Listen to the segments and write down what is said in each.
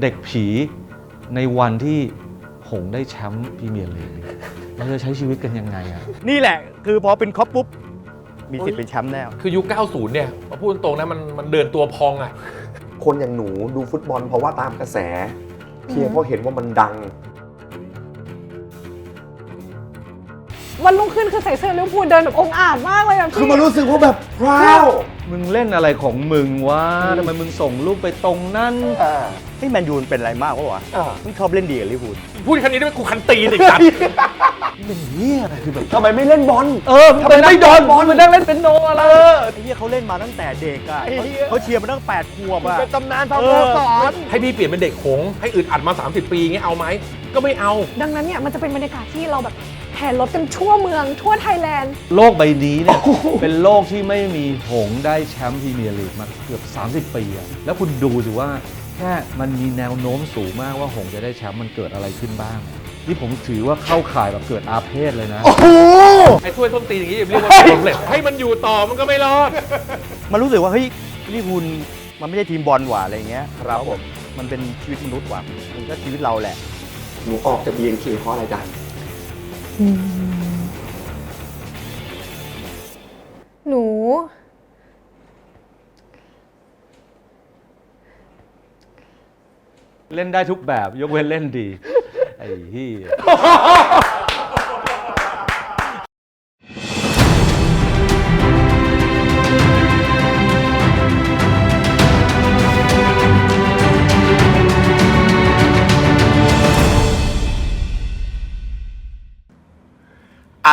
เด็กผีในวันที่หงส์ได้แชมป์พรีเมียร์ลีกเราจะใช้ชีวิตกันยังไงอะ นี่แหละ คือพอเป็นครอปปุ๊บ มีสิทธิ์เป็นแชมป์แน่คือยุค 90 เนี่ยพูดตรงๆนะมันมันเดินตัวพองอะ คนอย่างหนูดูฟุตบอลเพราะว่าตามกระแส เพียงเพราะเห็นว่ามันดัง วันรุ่งขึ้นคือใส่เสื้อลิเวอร์พูลเดินแบบองอาจมากเลยอะคือพี่มันรู้สึกว่าแบบพราว มึงเล่นอะไรของมึงวะทำไมมึงส่งลูกไปตรงนั้นอ่าเฮ้ยแมนยูมันเป็นอะไรมากวะวะอ่าต้องชอบเล่นดีกับลิเวอร์พูลพูดแค่นี้ได้ไหมกูคันตีนอีกสัตว์เป็นเหี้ยอะไรคือแบบทำไมไม่เล่นบอลเออมึงไปไม่โดนบอลมึงนั่งเล่นเป็นโนอะไรไอ้เหี้ยเขาเล่นมาตั้งแต่เด็กอะเขาเขาเชียร์มาตั้งแปดขวบอะเป็นตำนานสเอโมอสรให้พี่เปลี่ยนเป็นเด็กหงส์ให้อึดอัดมา 30 ปีเงี้ยเอาไหมก็ไม่เอา ดังนั้นเนี่ยมันจะเป็นบรรยากาศที่เราแบบ แห่รถกันทั่วเมือง ทั่วไทยแลนด์ โลกใบนี้เนี่ย เป็นโลกที่ไม่มีหงส์ได้แชมป์พรีเมียร์ลีกมาเกือบ 30 ปีอะแล้วคุณดูสิว่าแค่มันมีแนวโน้มสูงมากว่าหงส์จะได้แชมป์มันเกิดอะไรขึ้นบ้าง นี่ผมถือว่าเข้าข่ายแบบเกิดอาเพศเลยนะ ไอ้ถ้วยส้มตีนอย่างนี้เรียกว่าสำเร็จให้มันอยู่ต่อมันก็ไม่รอด มันรู้สึกว่าเฮ้ยลิเวอร์พูลมันไม่ใช่ทีมบอลหว่าอะไรเงี้ยครับผมมันเป็นชีวิตมนุษย์หว่ามันก็ชีวิตเราแหละ หนูออกจาก BNK เพราะอะไรจ๊ะ หนู เล่นได้ทุกแบบยกเว้นเล่นดี ไอ้ที่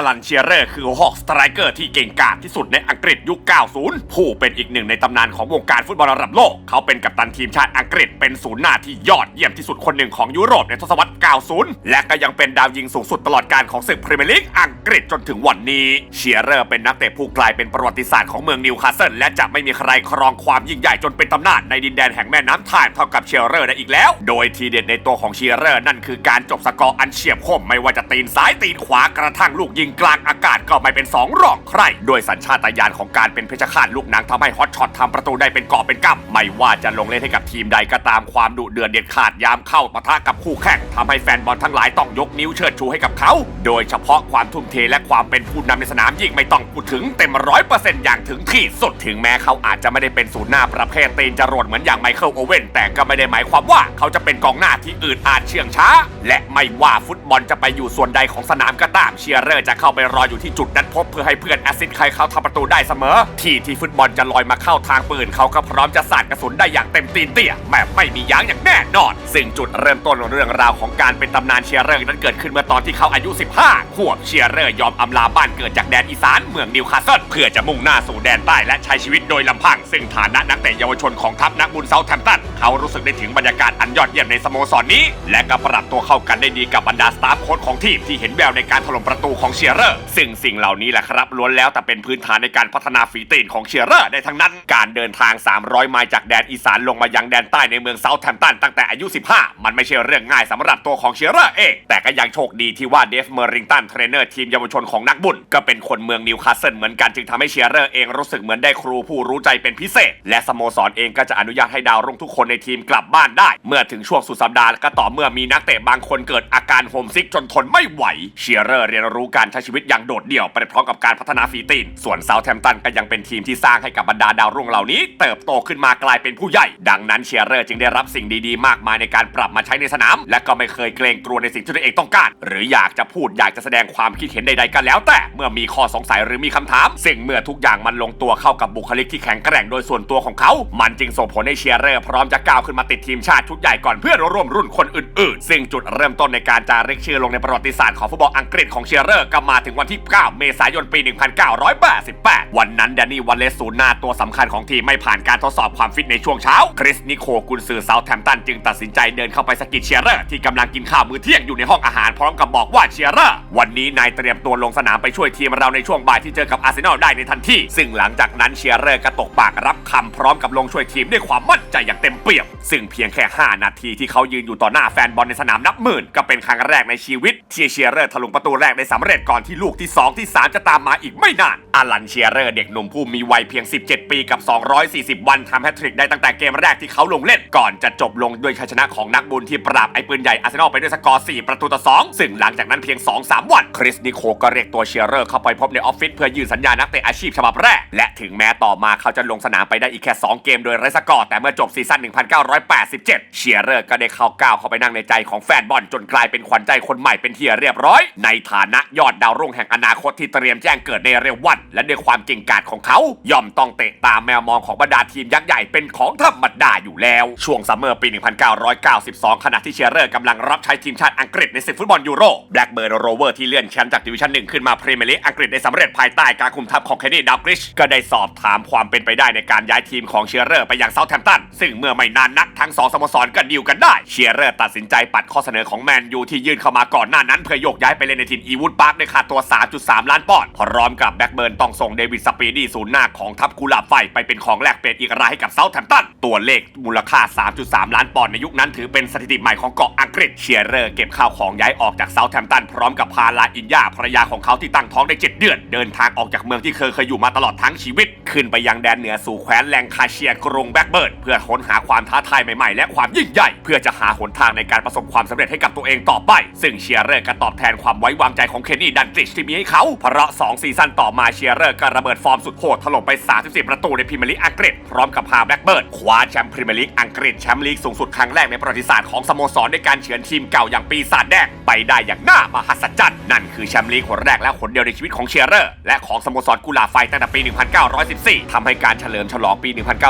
อารันเชียเรอร์คือฮอกสไตรเกอร์ที่เก่งกาจที่สุดในอังกฤษยุค 90 ผู้เป็นอีกหนึ่งในตำนานของวงการฟุตบอลระดับโลก เขาเป็นกัปตันทีมชาติอังกฤษเป็นศูนย์หน้าที่ยอดเยี่ยมที่สุดคนหนึ่งของยุโรปในทศวรรษ 90 และก็ยังเป็นดาวยิงสูงสุดตลอดการของศึกพรีเมียร์ลีกอังกฤษจนถึงวันนี้ เชียเรอร์เป็นนักเตะผู้กลายเป็นประวัติศาสตร์ของเมืองนิวคาสเซิลและจะไม่มีใครครองความยิ่งใหญ่จนเป็นตำนานในดินแดนแห่งแม่น้ำไทม์เท่ากับเชียเรอร์ได้อีกแล้ว โดยทีเด็ดในตัวของเชียเรอร์นั่นคือการจบสกอร์อันเฉียบคมไม่ว่าจะตีนซ้ายตีนขวากระทั่งลูกยิงกลางอากาศก็ไม่เป็นสองรองใครโดยสัญชาตญาณของการเป็นเพชฌฆาตลูกหนังทำให้ฮอตช็อตทำประตูได้เป็นกอบเป็นกำไม่ว่าจะลงเล่นให้กับทีมใดก็ตามความดุเดือดเด็ดขาดยามเข้าปะทะกับคู่แข่งทำให้แฟนบอลทั้งหลายต้องยกนิ้วเชิดชูให้กับเขา โดยเฉพาะความทุ่มเทและความเป็นผู้นำในสนามยิ่งไม่ต้องพูดถึงเต็มร้อยเปอร์เซ็นต์อย่างถึงที่สุดถึงแม้เขาอาจจะไม่ได้เป็นศูนย์หน้าประเภทตีนจรวดเหมือนอย่างไมเคิลโอเว่นแต่ก็ไม่ได้หมายความว่าเขาจะเป็นกองหน้าที่อืดอาดเชื่องช้า และไม่ว่าฟุตบอลจะไปอยู่ส่วนใดของสนามก็ตามเชียร์เรอร์จะเข้าไปรออยู่ที่จุดนัดพบเพื่อให้เพื่อนแอซิสต์ใครเข้าทำประตูได้เสมอ ที่ที่ฟุตบอลจะลอยมาเข้าทางปืนเขาก็พร้อมจะสาดกระสุนได้อย่างเต็มตีนเตี้ยแบบไม่มียั้งอย่างแน่นอน ซึ่งจุดเริ่มต้นเรื่องราวของการเป็นตำนานเชียร์เรอร์นั้นเกิดขึ้นเมื่อตอนที่เขาอายุ 15 ขวบเชียร์เรอร์ยอมอำลาบ้านเกิดจากแดนอีสานเมืองนิวคาสเซิลเพื่อจะมุ่งหน้าสู่แดนใต้และใช้ชีวิตโดยลำพัง ซึ่งฐานะนักเตะเยาวชนของทัพนักบุญเซาแทมป์ตันเขารู้สึกได้ถึงบรรยากาศอันยอดเยี่ยมในสโมสรนี้ และก็ปรับตัวเข้ากันได้ดีกับบรรดาสตาฟโค้ชของทีมที่เห็นแววในการถล่มประตูของเชียร์เรอร์ซึ่งสิ่งเหล่านี้แหละครับล้วนแล้วแต่เป็นพื้นฐานในการพัฒนาฝีตีนของเชียร์เรอร์ได้ทั้งนั้น การเดินทาง 300 ไมล์จากแดนอีสานลงมายังแดนใต้ในเมืองเซาท์แทมป์ตันตั้งแต่อายุ 15 มันไม่ใช่เรื่องง่ายสำหรับตัวของเชียร์เรอร์เอง แต่ก็ยังโชคดีที่ว่าเดฟเมอริงตันเทรนเนอร์ทีมเยาวชนของนักบุญก็เป็นคนเมืองนิวคาสเซิลเหมือนกันจึงทำให้เชียร์เรอร์เองรู้สึกเหมือนได้ครูผู้รู้ใจเป็นพิเศษ และสโมสรเองก็จะอนุญาตให้ดาวรุ่งทุกคนในทีมกลับบ้านได้ เมื่อถึงช่วงสุดสัปดาห์ก็ต่อเมื่อมีนักเตะบางคนเกิดอาการโฮมซิกจนทนไม่ไหวเชียร์เรอร์เรียนรู้การใช้ชีวิตอย่างโดดเดี่ยวไปพร้อมกับการพัฒนาฝีตีน ส่วนเซาแทมตันก็ยังเป็นทีมที่สร้างให้กับบรรดาดาวรุ่งเหล่านี้ เติบโตขึ้นมากลายเป็นผู้ใหญ่ ดังนั้นเชียร์เรอร์จึงได้รับสิ่งดีๆ มากมายในการปรับมาใช้ในสนาม และก็ไม่เคยเกรงกลัวในสิ่งที่ตัวเองต้องการ หรืออยากจะพูดอยากจะแสดงความคิดเห็นใดๆก็แล้ว แต่เมื่อมีข้อสงสัยหรือมีคำถาม ซึ่งเมื่อทุกอย่างมันลงตัวเข้ากับบุคลิกที่แข็งแกร่งโดยส่วนตัวของเขา มันจึงส่งผลให้เชียร์เรอร์พร้อมจะก้าวขึ้นมาติดทีมชาติชุดใหญ่ก่อนเพื่อนร่วมรุ่นคนอื่นๆ ซึ่งจุดเริ่มต้นในการจารึกชื่อลงในประวัติศาสตร์ของฟุตบอลอังกฤษของเชียร์เรอร์ก็มาถึงวันที่ 9 เมษายนปี 1988 วันนั้นแดนนี่วันเลสศูนย์หน้าตัวสำคัญของทีมไม่ผ่านการทดสอบความฟิตในช่วงเช้า คริสนิโคกุนซือเซาแทมป์ตันจึงตัดสินใจเดินเข้าไปสกิดเชียร์เรอร์ที่กำลังกินข้าวมื้อเที่ยงอยู่ในห้องอาหารพร้อมกับบอกว่าเชียร์เรอร์วันนี้นายเตรียมตัวลงสนามไปช่วยทีมเราในช่วงบ่ายที่เจอกับอาร์เซนอลได้ในทันทีซึ่งหลังจากนั้นเชียร์เรอร์ก็ตกปากรับคำพร้อมกับลงช่วยทีมด้วยความมั่นใจอย่างเต็มเปี่ยม ซึ่งเพียงแค่ 5 นาทีที่เขายืนอยู่ต่อหน้าแฟนบอลในสนามนับหมื่นก็เป็นครั้งแรกในชีวิตที่เชียร์เรอร์ถลุงประตูแรกได้สำเร็จก่อนอนที่ลูกที่สองที่สามจะตามมาอีกไม่นาน อาลันเชียเรอร์เด็กหนุ่มผู้มีวัยเพียง 17 ปีกับ 240 วันทำแฮตทริกได้ตั้งแต่เกมแรกที่เขาลงเล่น ก่อนจะจบลงด้วยชัยชนะของนักบุญที่ปราบไอ้ปืนใหญ่อาร์เซนอลไปด้วยสกอร์ 4 ประตูต่อ 2 ซึ่งหลังจากนั้นเพียง 2-3 วัน คริสนิโคก็เรียกตัวเชียเรอร์เข้าไปพบในออฟฟิศเพื่อยื่นสัญญานักเตะอาชีพฉบับแรก และถึงแม้ต่อมาเขาจะลงสนามไปได้อีกแค่ 2 เกมโดยไร้สกอร์แต่เมื่อจบซีซั่น 1987 เชียเรอร์ก็ได้เข้าก้าวเข้าไปนั่งในใจของแฟนบอลจนกลายเป็นขวัญใจคนใหม่เป็นที่เรียบร้อย ในฐานะยอดดาวรุ่งแห่งอนาคตที่เตรียมแจ้งเกิดในเร็ววันและด้วยความเก่งกาจของเขาย่อมต้องเตะตามแมวมองของบรรดาทีมยักษ์ใหญ่เป็นของธรรมดาอยู่แล้ว ช่วงซัมเมอร์ปี 1992 ขณะที่เชียร์เรอร์กำลังรับใช้ทีมชาติอังกฤษในศึกฟุตบอลยูโรแบล็กเบิร์นโรเวอร์ที่เลื่อนแชมป์จากดิวิชั่นหนึ่งขึ้นมาพรีเมียร์ลีกอังกฤษได้สำเร็จภายใต้การคุมทัพของเคนนี่ดักกริชก็ได้สอบถามความเป็นไปได้ในการย้ายทีมของเชียร์เรอร์ไปยังเซาท์แฮมป์ตันซึ่งเมื่อไม่นานนักทั้งสองสโมสรก็ดีลกันได้เชียร์เรอร์ตัดสินใจปัดข้อเสนอของแมนยูที่ยื่นเข้ามาก่อนหน้านั้นเพื่อโยกย้ายไปเล่นในทีมอีวูดพาร์คด้วยค่าตัว 3.3 ล้านปอนด์พร้อมกับแบ็กเบิร์นต้องส่งเดวิดสปีดี้ศูนย์หน้าของทัพกุหลาบไฟไปเป็นของแลกเปลี่ยนอีกรายให้กับเซาท์แฮมป์ตัน ตัวเลขมูลค่า 3.3 ล้านปอนด์ในยุคนั้นถือเป็นสถิติใหม่ของเกาะอังกฤษเชียเรอร์เก็บข้าวของย้ายออกจากเซาท์แฮมป์ตันพร้อมกับพาลาอินยาภรรยาของเขาที่ตั้งท้องได้ 7 เดือน เดินทางออกจากเมืองที่เคยเคยอยู่มาตลอดทั้งชีวิต ขึ้นไปยังแดนเหนือสู่แคว้นแลงคาเชียกรุงแบ็กเบิร์นเพื่อค้นหาความท้าทายใหม่ๆ และความยิ่งใหญ่ เพื่อจะหาหนทางในการประสบความสำเร็จให้กับตัวเองต่อไป ซึ่งเชียเรอร์ก็ตอบแทนความไว้วางใจของเคนนี่ดันกริชที่มีให้เขาเพราะ2ซีซั่นต่อมาเชชียร์เรอร์ก็ระเบิดฟอร์มสุดโหดถล่มไป 34 ประตูในพรีเมียร์ลีกอังกฤษ พร้อมกับพาแบล็กเบิร์นคว้าแชมป์พรีเมียร์ลีกอังกฤษแชมป์ลีกสูงสุดครั้งแรกในประวัติศาสตร์ของสโมสรด้วยการเฉือนทีมเก่าอย่างปีศาจแดงไปได้อย่างน่ามหัศจรรย์นั่นคือแชมป์ลีกคนแรกและคนเดียวในชีวิตของเชียร์เรอร์และของสโมสรกุลาไฟตั้งแต่ปี 1914ทำให้การเฉลิมฉลองปี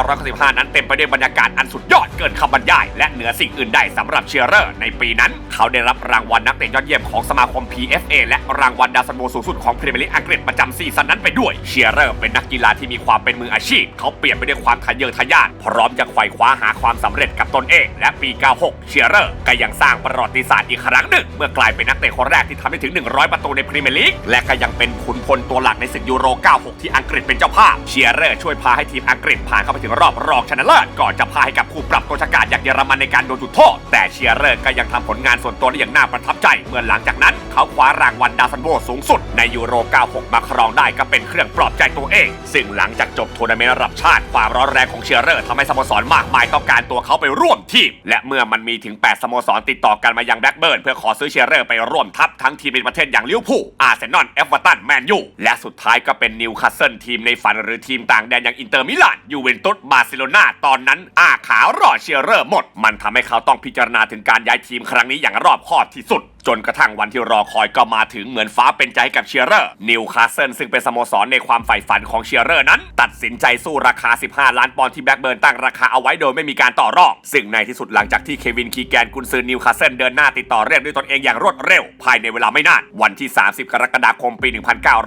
1995 นั้นเต็มไปด้วยบรรยากาศอันสุดยอดเกินคำบรรยาย และเหนือสิ่งอื่นใดสำหรับเชียร์เรอร์ในปีนั้น เขาได้รับรางวัลนักเตะยอดเยี่ยมของสมาคม PFA และรางวัลดาวซันโบสูงสุดของพรีเมียร์ลีกอังกฤษประจำซีซั่นนั้นไปด้วยเชียร์เรอร์เป็นนักกีฬาที่มีความเป็นมืออาชีพ เขาเปลี่ยนไปด้วยความทะเยอทะยานพร้อมจะไขว่คว้าหาความสำเร็จกับตนเอง และปี 96 เชียร์เรอร์ก็ยังสร้างประวัติศาสตร์อีกครั้งหนึ่ง เมื่อกลายเป็นนักเตะคนแรกที่ทำได้ถึง 100 ประตูในพรีเมียร์ลีกและก็ยังเป็นขุนพลตัวหลักในศึกยูโร 96 ที่อังกฤษเป็นเจ้าภาพเชียร์เรอร์ช่วยพาให้ทีมอังกฤษผ่านเข้าไปถึงรอบรองชนะเลิศก่อนจะพาให้กับคู่ปรับตัวชะกาจอย่างเยอรมันในการโดนจุดโทษแต่เชียร์เรอร์ก็ยังทำผลงานส่วนตัวได้อย่างน่าประทับใจเมื่อหลังจากนั้น เขาคว้ารางวัลดาวซันโบสูงสุดในยูโร 96 มาครองได้ก็เป็นเครื่องปลอบใจตัวเอง ซึ่งหลังจากจบทัวร์นาเมนต์ระดับชาติความร้อนแรงของเชียร์เรอร์ทำให้สโมสรมากมายต้องการตัวเขาไปร่วมทีม และเมื่อมันมีถึง 8 สโมสรติดต่อกันมายังแบล็กเบิร์นเพื่อขอซื้อเชียร์เรอร์ไปร่วมทัพทั้งทีมในประเทศอย่างลิเวอร์พูลอาร์เซนอลเอฟเวอร์ตันแมนยูและสุดท้ายก็เป็นนิวคาสเซิลทีมในฝันหรือทีมต่างแดนอย่างอินเตอร์มิลานยูเวนตุสบาร์เซโลนาตอนนั้นอาขารอเชียร์เรอร์หมด มันทำให้เขาต้องพิจารณาถึงการย้ายทีมครั้งนี้อย่างรอบคอบที่สุด จนกระทั่งวันที่รอคอยก็มาถึงเหมือนฟ้าเป็นใจกับเชียร์เรอร์นิวคาสเซิลซึ่งเป็นสโมสรในความใฝ่ฝันของเชียร์เรอร์นั้น ตัดสินใจสู้ราคา 15 ล้านปอนด์ที่แบล็กเบิร์นตั้งราคาเอาไว้โดยไม่มีการต่อรอง ซึ่งในที่สุดหลังจากที่เควินคีแกนกุนซือนิวคาสเซิลเดินหน้าติดต่อเรียกด้วยตนเองอย่างรวดเร็ว ภายในเวลาไม่นาน วันที่ 30 กรกฎาคมปี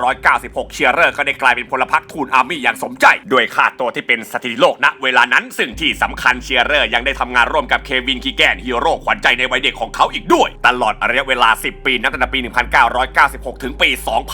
1996 เชียร์เรอร์ก็ได้กลายเป็นพลพรรคทูนอาร์มี่อย่างสมใจด้วยค่าตัวที่เป็นสถิติโลกณเวลานั้นซึ่งที่สำคัญเชียร์เรอร์ยังได้ทำงานร่วมกับเควินคีแกนฮีโร่ขวัญใจในวัยเด็กของเขาอีกด้วย ตลอดระยะเวลา 10 ปี นับตั้งแต่ปี 1996 ถึงปี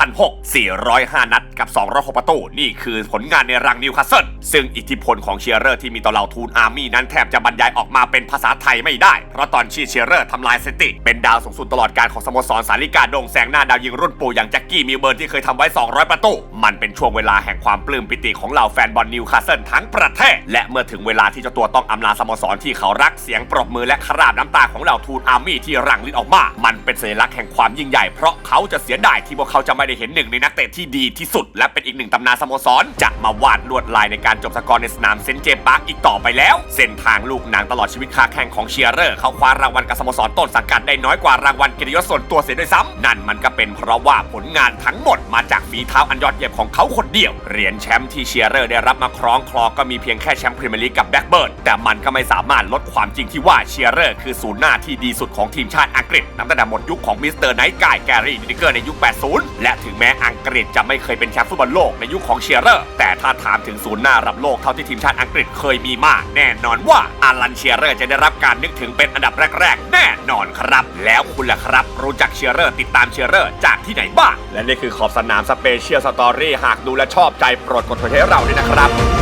2006 405 นัดกับ 206 ประตู นี่คือผลงานในรังนิวคาสเซิล ซึ่งอิทธิพลของเชียร์เรอร์ที่มีต่อเหล่าทูนอาร์มี่นั้นแทบจะบรรยายออกมาเป็นภาษาไทยไม่ได้ เพราะตอนชีเชียร์เรอร์ทำลายสถิติ เป็นดาวสูงสุดตลอดการของสโมสรสาริกาโด่งแซงหน้าดาวยิงรุ่นปู่อย่างแจ็คกี้มิลเบิร์นที่เคยทำไว้ 200 ประตู มันเป็นช่วงเวลาแห่งความปลื้มปิติของเหล่าแฟนบอลนิวคาสเซิลทั้งประเทศ และเมื่อถึงเวลาที่เจ้าตัวต้องอำลาสโมสรที่เขารักเสียงปรบมือและคราบน้ำตาของเหล่าทูนอาร์มี่ที่หลั่งลิ้นออกมา มันเป็นสัญลักษณ์แห่งความยิ่งใหญ่เพราะเขาจะเสียดายที่พวกเขาจะไม่ได้เห็นหนึ่งในนักเตะที่ดีที่สุด และเป็นอีกหนึ่งตำนานสโมสร จะมาวาดลวดลายในการจบสกอร์ในสนามเซนเจปาร์คอีกต่อไปแล้ว เส้นทางลูกหนังตลอดชีวิตคาแข่งของเชียร์เรอร์เขาคว้ารางวัลกับสโมสรต้นสังกัดได้น้อยกว่ารางวัลเกียรติยศส่วนตัวเสียด้วยซ้ำนั่นมันก็เป็นเพราะว่าผลงานทั้งหมดมาจากฝีเท้าอันยอดเยี่ยมของเขาคนเดียวเหรียญแชมป์ที่เชียร์เรอร์ได้รับมาครองคลอก็มีเพียงแค่แชมป์พรีเมียร์ลีกกับแบล็กเบิร์นแต่มันก็ไม่สามารถลดความจริงที่ว่าเชียร์เรอร์คือศูนย์หน้าที่ดีสุดของทีมชาติอังกฤษนับตั้งแต่หมดยุคของมิสเตอร์ไนท์กายแกรี่ดิเกอร์ในยุค 80 และถึงแม้อังกฤษจะไม่เคยเป็นแชมป์ฟุตบอลโลกในยุคของเชียร์เรอร์แต่ถ้าถามถึงศูนย์หน้าระดับโลกเท่าที่ทีมชาติอังกฤษเคยมีมาแน่นอนว่าอารันเชียร์เรอร์จะได้รับการนึกถึงเป็นอันดับแรกๆ แน่นอนครับ แล้วคุณล่ะครับ รู้จักเชียร์เรอร์ติดตามเชียร์เรอร์จากที่ไหนบ้างและนี่คือขอบสนามสเปเชียลสตอรี่หากดูและชอบใจโปรดกดไลค์ให้เราด้วยนะครับ